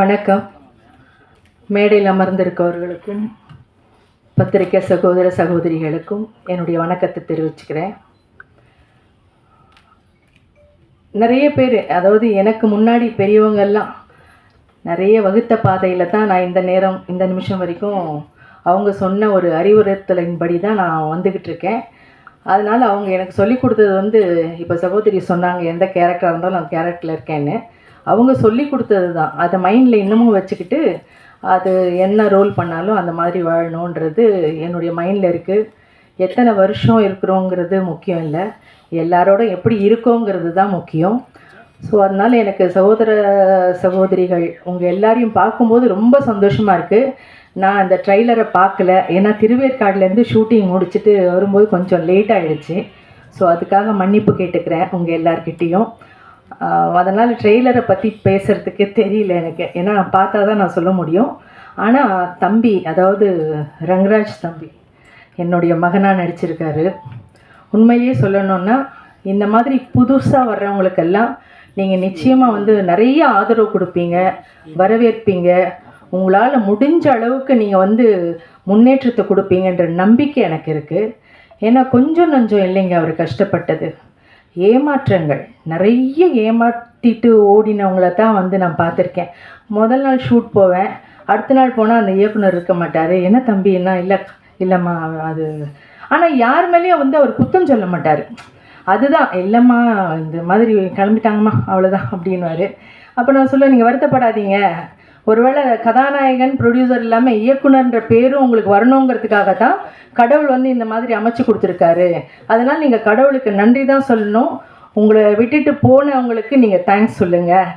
வணக்கம். மேடையில் அமர்ந்திருக்கவர்களுக்கும் பத்திரிகை சகோதர சகோதரிகளுக்கும் என்னுடைய வணக்கத்தை தெரிவிச்சுக்கிறேன். நிறைய பேர் அதாவது எனக்கு முன்னாடி பெரியவங்கெல்லாம் நிறைய வகுத்த பாதையில் தான் நான் இந்த நேரம் இந்த நிமிஷம் வரைக்கும் அவங்க சொன்ன ஒரு அறிவுறுத்தலின்படி தான் நான் வந்துக்கிட்டு இருக்கேன். அதனால் அவங்க எனக்கு சொல்லிக் கொடுத்தது வந்து இப்போ சகோதரி சொன்னாங்க எந்த கேரக்டராக இருந்தாலும் அந்த கேரக்டரில் இருக்கேன்னு. அவங்க சொல்லி கொடுத்தது தான் அதை மைண்டில் இன்னமும் வச்சுக்கிட்டு அது என்ன ரோல் பண்ணாலும் அந்த மாதிரி வாழணுன்றது என்னுடைய மைண்டில் இருக்குது எத்தனை வருஷம் இருக்கிறோங்கிறது முக்கியம் இல்லை. எல்லாரோட எப்படி இருக்கோங்கிறது தான் முக்கியம். ஸோ அதனால் எனக்கு சகோதர சகோதரிகள் உங்கள் எல்லாரையும் பார்க்கும்போது ரொம்ப சந்தோஷமாக இருக்குது நான் அந்த ட்ரெய்லரை பார்க்கல. ஏன்னா திருவேற்காடுலேருந்து ஷூட்டிங் முடிச்சுட்டு வரும்போது கொஞ்சம் லேட் ஆகிடுச்சு ஸோ அதுக்காக மன்னிப்பு கேட்டுக்கிறேன் உங்கள் எல்லார்கிட்டேயும். அதனால் ட்ரெய்லரை பற்றி பேசுகிறதுக்கே தெரியல எனக்கு. ஏன்னா நான் பார்த்தா தான் நான் சொல்ல முடியும். ஆனால் தம்பி அதாவது ரங்கராஜ் தம்பி என்னுடைய மகனாக நடிச்சிருக்காரு. உண்மையிலேயே சொல்லணுன்னா இந்த மாதிரி புதுசாக வர்றவங்களுக்கெல்லாம் நீங்கள் நிச்சயமாக வந்து நிறைய ஆதரவு கொடுப்பீங்க வரவேற்பீங்க. உங்களால் முடிஞ்ச அளவுக்கு நீங்கள் வந்து முன்னேற்றத்தை கொடுப்பீங்கன்ற நம்பிக்கை எனக்கு இருக்குது ஏன்னா கொஞ்சம் நஞ்சம் இல்லைங்க அவர் கஷ்டப்பட்டது. ஏமாற்றங்கள். நிறைய ஏமாற்றிட்டு ஓடினவங்கள தான் வந்து நான் பார்த்துருக்கேன். முதல் நாள் ஷூட் போவேன். அடுத்த நாள் போனால் அந்த இயக்குனர் இருக்க மாட்டார். என்ன தம்பி? என்ன? இல்லை இல்லைம்மா அது ஆனால் யார் மேலேயும் வந்து அவர் குத்தம் சொல்ல மாட்டார். அதுதான் இல்லைம்மா இந்த மாதிரி கிளம்பிட்டாங்கம்மா அவ்வளோதான் அப்படின்வாரு அப்போ நான் சொல்லுவேன் நீங்கள் வருத்தப்படாதீங்க. ஒருவேளை கதாநாயகன் ப்ரொடியூசர் இல்லாமல் இயக்குனர்ன்ற பேரும் உங்களுக்கு வரணுங்கிறதுக்காக தான் கடவுள் வந்து இந்த மாதிரி அமைச்சு கொடுத்துருக்காரு. அதனால் நீங்கள் கடவுளுக்கு நன்றி தான் சொல்லணும். உங்களை விட்டுட்டு போனவங்களுக்கு நீங்கள் தேங்க்ஸ் சொல்லுங்கள்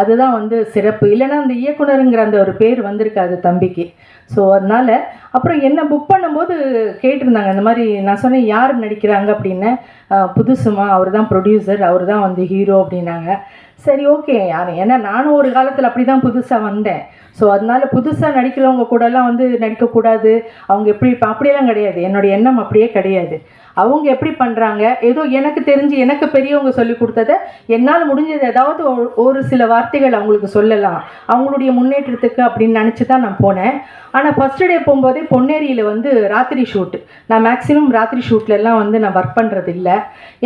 அதுதான் வந்து சிறப்பு. இல்லைன்னா அந்த இயக்குனருங்கிற அந்த ஒரு பேர் வந்திருக்காது தம்பிக்கு. ஸோ அதனால் அப்புறம் என்ன புக் பண்ணும்போது கேட்டிருந்தாங்க இந்த மாதிரி நான் சொன்னேன் யார் நடிக்கிறாங்க அப்படின்னு. புதுசுமா அவர் தான் ப்ரொடியூசர் அவர் தான் வந்து ஹீரோ அப்படின்னாங்க. சரி ஓகே யார் ஏன்னா நானும் ஒரு காலத்தில் அப்படி தான் புதுசாக வந்தேன். ஸோ அதனால புதுசாக நடிக்கிறவங்க கூடலாம் வந்து நடிக்கக்கூடாது. அவங்க எப்படி இப்போ அப்படியெல்லாம் கிடையாது. என்னுடைய எண்ணம் அப்படியே கிடையாது. அவங்க எப்படி பண்ணுறாங்க ஏதோ எனக்கு தெரிஞ்சு எனக்கு பெரியவங்க சொல்லி கொடுத்ததை என்னால் முடிஞ்சது. ஏதாவது ஒரு- ஒரு சில வார்த்தைகள் அவங்களுக்கு சொல்லலாம். அவங்களுடைய முன்னேற்றத்துக்கு அப்படின்னு நினச்சி தான் நான் போனேன். ஆனால் ஃபஸ்ட்டு டே போகும்போதே பொன்னேரியில் வந்து ராத்திரி ஷூட்டு நான் மேக்ஸிமம் ராத்திரி ஷூட்லலாம் வந்து நான் ஒர்க் பண்ணுறது இல்லை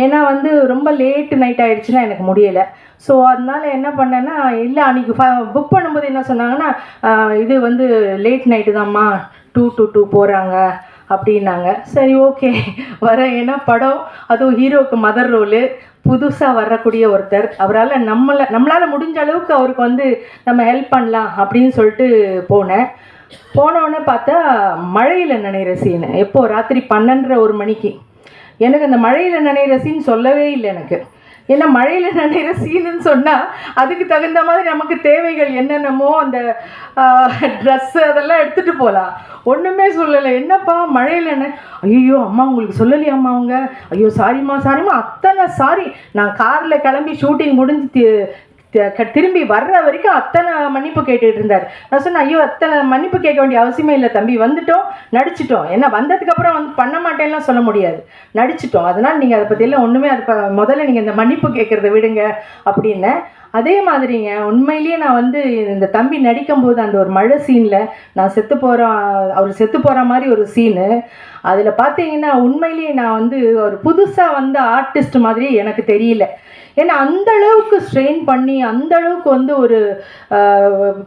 ஏன்னா வந்து ரொம்ப லேட்டு நைட் ஆகிடுச்சுன்னா எனக்கு முடியலை. ஸோ அதனால் என்ன பண்ணேன்னா இல்லை அன்றைக்கி புக் பண்ணும்போது என்ன சொன்னாங்கன்னா இது வந்து லேட் நைட்டு தான்மா டூ டு டூ போகிறாங்க அப்படின்னாங்க. சரி ஓகே வரேன் ஏன்னா படம் அதுவும் ஹீரோவுக்கு மதர் ரோலு புதுசாக வரக்கூடிய ஒருத்தர். அவரால் நம்மளை நம்மளால் முடிஞ்ச அளவுக்கு அவருக்கு வந்து நம்ம ஹெல்ப் பண்ணலாம் அப்படின்னு சொல்லிட்டு போனேன். போனோடனே பார்த்தா மழையில் நனைகிற சீனு எப்போது ராத்திரி பன்னெண்டரை ஒரு மணிக்கு. எனக்கு அந்த மழையில் நனைகிற சீன் சொல்லவே இல்லை எனக்கு. ஏன்னா மழையில் நனைகிற சீனுன்னு சொன்னால் அதுக்கு தகுந்த மாதிரி நமக்கு தேவைகள் என்னென்னமோ அந்த ட்ரெஸ்ஸு அதெல்லாம் எடுத்துகிட்டு போகலாம் ஒன்றுமே சொல்லலை. என்னப்பா மழையில் என்ன ஐயோ அம்மா உங்களுக்கு சொல்லலையாம்மா அவங்க? ஐயோ சாரிம்மா சாரிம்மா அத்தனை சாரி நான் காரில் கிளம்பி ஷூட்டிங் முடிஞ்சு திரும்பி வர்ற வரைக்கும் அத்தனை மன்னிப்பு கேட்டுட்டு இருந்தார். நான் சொன்னேன் ஐயோ அத்தனை மன்னிப்பு கேட்க வேண்டிய அவசியமே இல்லை தம்பி. வந்துட்டோம் நடிச்சிட்டோம். ஏன்னா வந்ததுக்கப்புறம் வந்து பண்ண மாட்டேன்லாம் சொல்ல முடியாது. நடிச்சிட்டோம். அதனால் நீங்கள் அதை பற்றியெல்லாம் ஒன்றுமே அது முதல்ல நீங்கள் இந்த மன்னிப்பு கேட்குறத விடுங்க அப்படின்னு அதே மாதிரிங்க உண்மையிலேயே நான் வந்து இந்த தம்பி நடிக்கும்போது அந்த ஒரு மழை சீனில் நான் செத்து போகிறோம் அவர் செத்து போகிற மாதிரி ஒரு சீனு. அதில் பார்த்தீங்கன்னா உண்மையிலேயே நான் வந்து ஒரு புதுசாக வந்த ஆர்டிஸ்ட் மாதிரி எனக்கு தெரியல. ஏன்னா அந்த அளவுக்கு ஸ்ட்ரெயின் பண்ணி அந்த அளவுக்கு வந்து ஒரு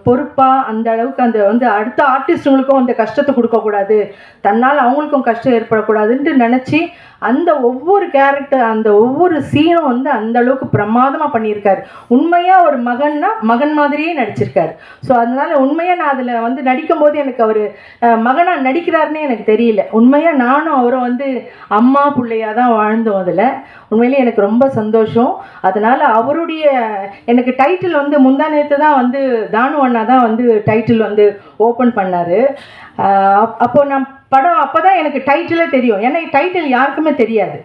பொறுப்பாக அந்த அளவுக்கு அந்த வந்து அடுத்த ஆர்டிஸ்ட்டுங்களுக்கும் அந்த கஷ்டத்தை கொடுக்கக்கூடாது. தன்னால் அவங்களுக்கும் கஷ்டம் ஏற்படக்கூடாதுன்ட்டு நினச்சி அந்த ஒவ்வொரு கேரக்டர் அந்த ஒவ்வொரு சீனும் வந்து அந்த அளவுக்கு பிரமாதமாக பண்ணியிருக்காரு. உண்மையாக ஒரு மகன்னா மகன் மாதிரியே நடிச்சிருக்காரு. ஸோ அதனால உண்மையாக நான் அதில் வந்து நடிக்கும்போது எனக்கு அவர் மகனாக நடிக்கிறாருன்னே எனக்கு தெரியல. உண்மையாக நானும் அவரும் வந்து அம்மா பிள்ளையாக தான் வாழ்ந்தோம் அதில். உண்மையிலே எனக்கு ரொம்ப சந்தோஷம். அதனால் அவருடைய எனக்கு டைட்டில் வந்து முந்தா நேற்று தான் வந்து தானு அண்ணா தான் வந்து டைட்டில் வந்து ஓப்பன் பண்ணார். அப்போது நான் படம் அப்போ தான் எனக்கு டைட்டிலே தெரியும். ஏன்னா டைட்டில் யாருக்குமே தெரியாது.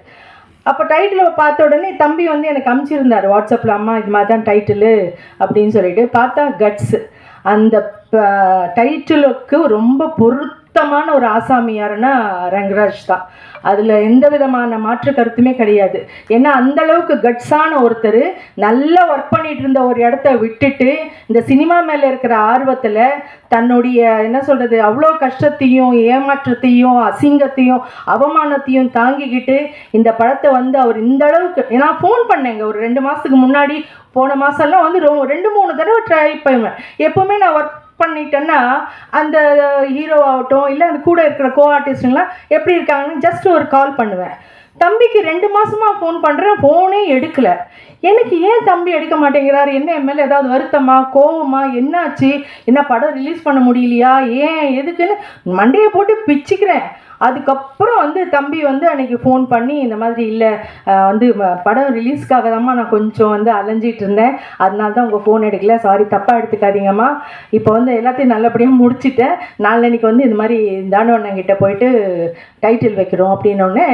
அப்போ டைட்டிலை பார்த்த உடனே தம்பி வந்து எனக்கு அமுச்சிருந்தார். வாட்ஸ்அப்பில் அம்மா இது மாதிரி தான் டைட்டிலு அப்படின்னு சொல்லிட்டு பார்த்தா கட்ஸு அந்த டைட்டிலுக்கு ரொம்ப பொருத்தமாக சுத்தமான ஒரு ஆசாமி யாருன்னா ரங்கராஜ் தான். அதில் எந்த விதமான மாற்று கருத்துமே கிடையாது. ஏன்னா அந்த அளவுக்கு கட்ஸான ஒருத்தர் நல்லா ஒர்க் பண்ணிட்டு இருந்த ஒரு இடத்த விட்டுட்டு இந்த சினிமா மேலே இருக்கிற ஆர்வத்தில் தன்னுடைய என்ன சொல்கிறது அவ்வளோ கஷ்டத்தையும் ஏமாற்றத்தையும் அசிங்கத்தையும் அவமானத்தையும் தாங்கிக்கிட்டு இந்த படத்தை வந்து அவர் இந்த அளவுக்கு நான் ஃபோன் பண்ணேங்க. ஒரு ரெண்டு மாதத்துக்கு முன்னாடி போன மாதம்லாம் வந்து ரொம்ப ரெண்டு மூணு தடவை ட்ரை பண்ணுவேன் எப்போவுமே நான் ஒர்க் பண்ணிட்டேன்னா அந்த ஹீரோ ஆகட்டும் இல்லை அந்த கூட இருக்கிற கோ ஆர்டிஸ்ட்டுங்களாம் எப்படி இருக்காங்கன்னு ஜஸ்ட் ஒரு கால் பண்ணுவேன். தம்பிக்கு ரெண்டு மாதமாக ஃபோன் பண்ணுறேன் ஃபோனே எடுக்கலை. எனக்கு ஏன் தம்பி எடுக்க மாட்டேங்கிறாரு? என்ன என் மேலே ஏதாவது வருத்தமா கோவமா? என்னாச்சு? என்ன படம் ரிலீஸ் பண்ண முடியலையா? ஏன்? எதுக்குன்னு மண்டையை போட்டு பிச்சுக்கிறேன். அதுக்கப்புறம் வந்து தம்பி வந்து அன்னைக்கு ஃபோன் பண்ணி இந்த மாதிரி இல்லை வந்து படம் ரிலீஸ்க்காக தான்மா நான் கொஞ்சம் வந்து அலைஞ்சிட்டு இருந்தேன். அதனால தான் உங்கள் ஃபோன் எடுக்கல. சாரி தப்பாக எடுத்துக்காதீங்கம்மா. இப்போ வந்து எல்லாத்தையும் நல்லபடியாக முடிச்சுட்டேன். நாளன்னைக்கு வந்து இந்த மாதிரி தாண்டவண்ணன் போயிட்டு டைட்டில் வைக்கிறோம் அப்படின்னோடனே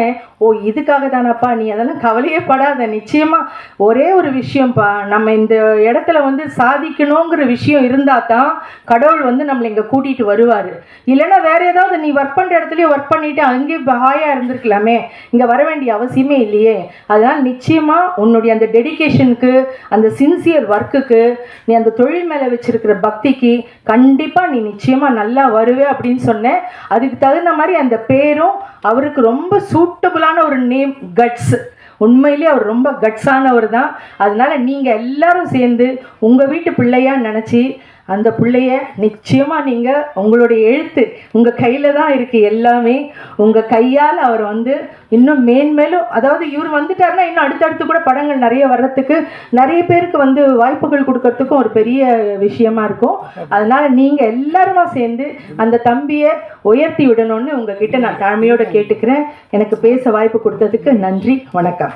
ஓ இதுக்காக தானப்பா? நீ அதெல்லாம் கவலையே படாத. நிச்சயமாக ஒரு ஒரு விஷயம்ப்பா நம்ம இந்த இடத்துல வந்து சாதிக்கணுங்கிற விஷயம் இருந்தால் தான் கடவுள் வந்து நம்மளை இங்கே கூட்டிகிட்டு வருவார். இல்லைன்னா வேறு ஏதாவது நீ ஒர்க் பண்ணுற இடத்துலையும் ஒர்க் பண்ணிவிட்டு அங்கேயே ஹாயாக இருந்திருக்கலாமே. இங்கே வர வேண்டிய அவசியமே இல்லையே. அதனால் நிச்சயமாக உன்னுடைய அந்த டெடிகேஷனுக்கு அந்த சின்சியர் ஒர்க்குக்கு நீ அந்த தொழில் மேலே வச்சுருக்கிற பக்திக்கு கண்டிப்பாக நீ நிச்சயமாக நல்லா வருவே அப்படின்னு சொன்னேன். அதுக்கு தகுந்த மாதிரி அந்த பேரும் அவருக்கு ரொம்ப சூட்டபுளான ஒரு நேம் கட்ஸ் உண்மையிலேயே அவர் ரொம்ப கட்ஸானவர் தான். அதனால நீங்கள் எல்லாரும் சேர்ந்து உங்கள் வீட்டு பிள்ளையாக நினச்சி அந்த பிள்ளைய நிச்சயமாக நீங்கள் உங்களுடைய எழுத்து உங்கள் கையில் தான் இருக்குது எல்லாமே. உங்கள் கையால் அவர் வந்து இன்னும் மேன்மேலும் அதாவது இவர் வந்துட்டார்னா இன்னும் அடுத்தடுத்து கூட படங்கள் நிறைய வர்றதுக்கு நிறைய பேருக்கு வந்து வாய்ப்புகள் கொடுக்கறதுக்கும் ஒரு பெரிய விஷயமா இருக்கும். அதனால் நீங்கள் எல்லாருமா சேர்ந்து அந்த தம்பியை உயர்த்தி விடணும்னு உங்ககிட்ட நான் தாழ்மையோட கேட்டுக்கிறேன். எனக்கு பேச வாய்ப்பு கொடுத்ததுக்கு நன்றி வணக்கம்.